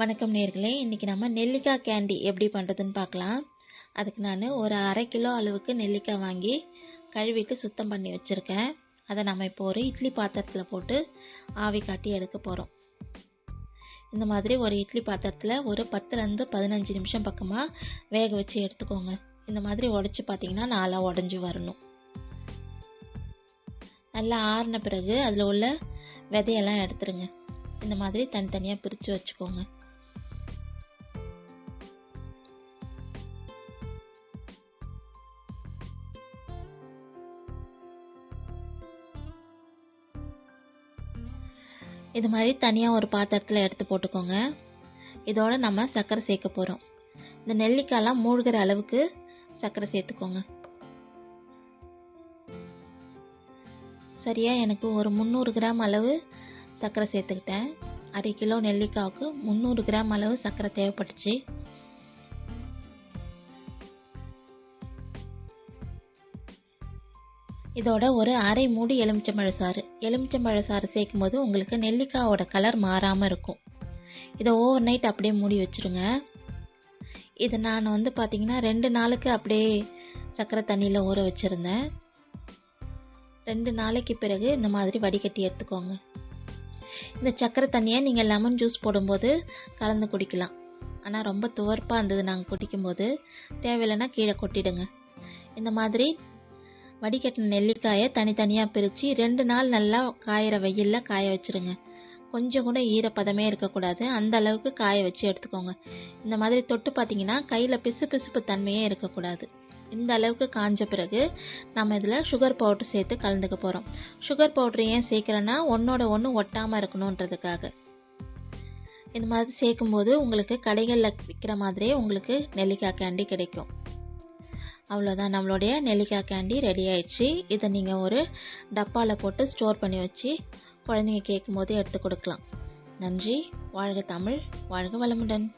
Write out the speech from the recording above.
வணக்கம் நேர்களே. இன்றைக்கி நம்ம நெல்லிக்காய் கேண்டி எப்படி பண்ணுறதுன்னு பார்க்கலாம். அதுக்கு நான் ஒரு அரை கிலோ அளவுக்கு நெல்லிக்காய் வாங்கி கழுவிட்டு சுத்தம் பண்ணி வச்சுருக்கேன். அதை நம்ம இப்போ ஒரு இட்லி பாத்திரத்தில் போட்டு ஆவி காட்டி எடுக்க போகிறோம் இந்த மாதிரி ஒரு இட்லி பாத்திரத்தில் ஒரு பத்துலேருந்து பதினஞ்சு நிமிஷம் பக்கமாக வேக வச்சு எடுத்துக்கோங்க. இந்த மாதிரி உடச்சி பார்த்தீங்கன்னா நாலாக உடஞ்சி வரணும். நல்லா ஆறின பிறகு அதில் உள்ள விதையெல்லாம் எடுத்துருங்க. இந்த மாதிரி தனித்தனியாக பிரித்து வச்சுக்கோங்க. இது மாதிரி தனியாக ஒரு பாத்திரத்தில் எடுத்து போட்டுக்கோங்க. இதோடு நம்ம சர்க்கரை சேர்க்க போகிறோம் இந்த நெல்லிக்காயெலாம் மூழ்கிற அளவுக்கு சர்க்கரை சேர்த்துக்கோங்க. சரியாக எனக்கு ஒரு முந்நூறு கிராம் அளவு சர்க்கரை சேர்த்துக்கிட்டேன். அரை கிலோ நெல்லிக்காவுக்கு முந்நூறு கிராம் அளவு சர்க்கரை தேவைப்பட்டுச்சு. இதோட ஒரு அரை மூடி எலுமிச்சம்பழ சாறு. எலுமிச்சம்பழ சாறு சேர்க்கும் போது உங்களுக்கு நெல்லிக்காயோட கலர் மாறாமல் இருக்கும். இதை ஓவர் நைட் அப்படியே மூடி வச்சுருங்க. இதை நான் வந்து பார்த்திங்கன்னா ரெண்டு நாளுக்கு அப்படியே சர்க்கரை தண்ணியில் ஊற வச்சுருந்தேன். ரெண்டு நாளைக்கு பிறகு இந்த மாதிரி வடிகட்டி எடுத்துக்கோங்க. இந்த சர்க்கரை தண்ணியை நீங்கள் லெமன் ஜூஸ் போடும்போது கலந்து குடிக்கலாம். ஆனால் ரொம்ப துவர்ப்பாக இருந்தது நாங்கள் குடிக்கும்போது. தேவையில்லைன்னா கீழே கொட்டிடுங்க. இந்த மாதிரி வடிகட்டின நெல்லிக்காயை தனித்தனியாக பிரித்து ரெண்டு நாள் நல்லா காயிற வெயிலில் காய வச்சுருங்க. கொஞ்சம் கூட ஈரப்பதமே இருக்கக்கூடாது. அந்த அளவுக்கு காய வச்சு எடுத்துக்கோங்க. இந்த மாதிரி தொட்டு பார்த்தீங்கன்னா கையில் பிசு பிசுப்பு தன்மையே இருக்கக்கூடாது. இந்த அளவுக்கு காஞ்ச பிறகு நம்ம இதில் சுகர் பவுட்ரு சேர்த்து கலந்துக்க போகிறோம் சுகர் பவுட்ரு ஏன் சேர்க்குறேன்னா ஒன்றோட ஒன்று ஒட்டாமல் இருக்கணுன்றதுக்காக. இந்த மாதிரி சேர்க்கும்போது உங்களுக்கு கடைகளில் விற்கிற மாதிரியே உங்களுக்கு நெல்லிக்காய் கேண்டி கிடைக்கும். அவ்வளோதான் நம்மளுடைய நெல்லிக்காய் கேண்டி ரெடி ஆயிடுச்சு. இதை நீங்கள் ஒரு டப்பாவில் போட்டு ஸ்டோர் பண்ணி வச்சு குழந்தைங்க கேட்கும் போது எடுத்து கொடுக்கலாம். நன்றி. வாழ்க தமிழ். வாழ்க வளமுடன்.